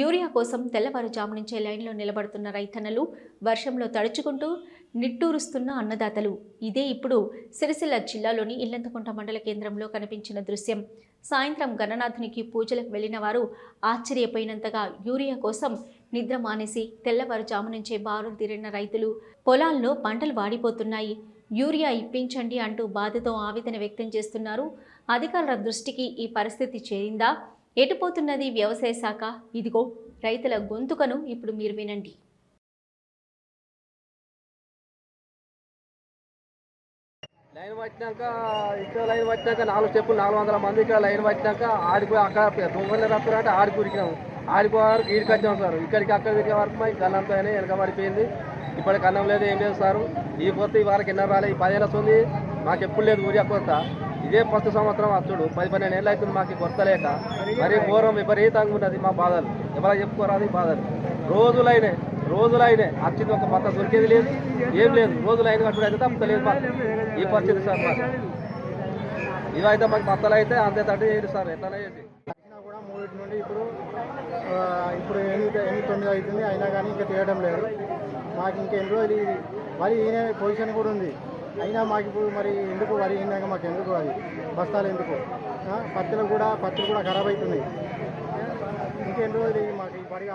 Urea కోసం తెల్లవారుజాము నుంచే లైన్లో నిలబడుతున్న రైతన్నలు వర్షంలో తడుచుకుంటూ నిట్టూరుస్తున్న అన్నదాతలు. ఇదే ఇప్పుడు సిరిసిల్ల జిల్లాలోని ఇల్లంతకుంట మండల కేంద్రంలో కనిపించిన దృశ్యం. సాయంత్రం గణనాథునికి పూజలకు వెళ్ళిన వారు ఆశ్చర్యపోయినంతగా యూరియా కోసం నిద్ర మానేసి తెల్లవారుజాము నుంచే బారులు తీరిన రైతులు పొలాల్లో పంటలు వాడిపోతున్నాయి. యూరియా ఇప్పించండి అంటూ బాధతో ఆవేదన వ్యక్తం చేస్తున్నారు. అధికారుల దృష్టికి ఈ పరిస్థితి చేరిందా? ఎటుపోతున్నది వ్యవసాయ శాఖ? ఇదిగో రైతుల గొంతుకను ఇప్పుడు మీరు వినండి. లైన్ పట్టినాక ఇక్కడ లైన్ పట్టినాక నాలుగు స్టెప్పులు నాలుగు వందల మంది ఇక్కడ లైన్ పట్టినాక ఆడిపోయి అక్కడ దొంగలు రప్పురంటే ఆడికి ఉరికినాం ఆడిపోయే వరకు ఈడికి వచ్చాం సార్ ఇక్కడికి అక్కడ తిరిగే వరకు మాకు గల్లంతో వెనక పడిపోయింది ఇప్పటికి అన్నం లేదు ఏం లేదు సార్. ఈ కొత్త ఈ వారికి ఎన్నో రాలేదు ఈ పదేళ్ళ వస్తుంది మాకు ఎప్పుడు లేదు ఊరియా కొత్త ఇదే ఫస్ట్ సంవత్సరం అచ్చుడు. పది పన్నెండు ఏళ్ళు అవుతుంది మాకు కొత్తలేక మరీ మరి ఘోరం విపరీతంగా ఉన్నది మా బాధలు. ఎవరికి చెప్పుకోరాదు బాధలు. రోజులైనే రోజులైనే వచ్చింది ఒక పత్త దొరికేది లేదు ఏం లేదు. రోజులైన కట్టుడు అయితే తప్పలేదు మాకు. ఈ పరిస్థితి సార్ మాకు. ఇవైతే మాకు పత్తలు అయితే అంతే తట్టు చేయదు సార్. ఎట్లనే చేసి అయినా కూడా మూడింటి నుండి ఇప్పుడు ఇప్పుడు ఎనిమిది ఎనిమిది తొమ్మిది అవుతుంది. అయినా కానీ ఇంకా తీయడం లేదు. మాకు ఇంకా ఎన్ని రోజులు ఇది మరి ఈయన పొజిషన్ కూడా ఉంది. అయినా మాకు ఇప్పుడు మరి ఎందుకు వరి అయినాక మాకు ఎందుకు అది? బస్తాలు ఎందుకు? పత్తిలో పత్తులు కూడా పత్తులు కూడా ఖరాబ్ అవుతున్నాయి. ఇంకెన్ని రోజులు మాకు ఈ వరి